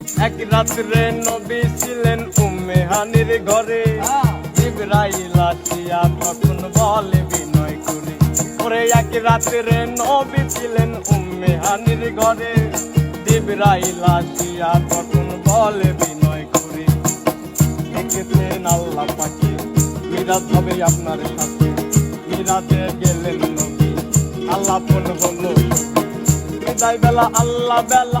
এক রাত্রে নবী ছিলেন উম্মে হানির ঘরে। জিবরাইল আসিয়া তখন বলে বিনয় করে, ওরে এক রাত্রে নবী ছিলেন উম্মে হানির ঘরে। জিবরাইল আসিয়া তখন বলে বিনয় করে, দেখেছেন আল্লাহ পাখি মিরাজ হবে আপনার সাথে। মিরাজে গেলেন নবী, আল্লাহ ফোন হলো। বিদায় বেলা আল্লাহ বেলা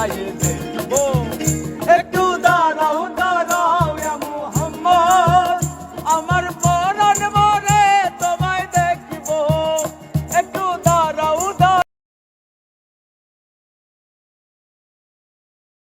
a gente. Oh.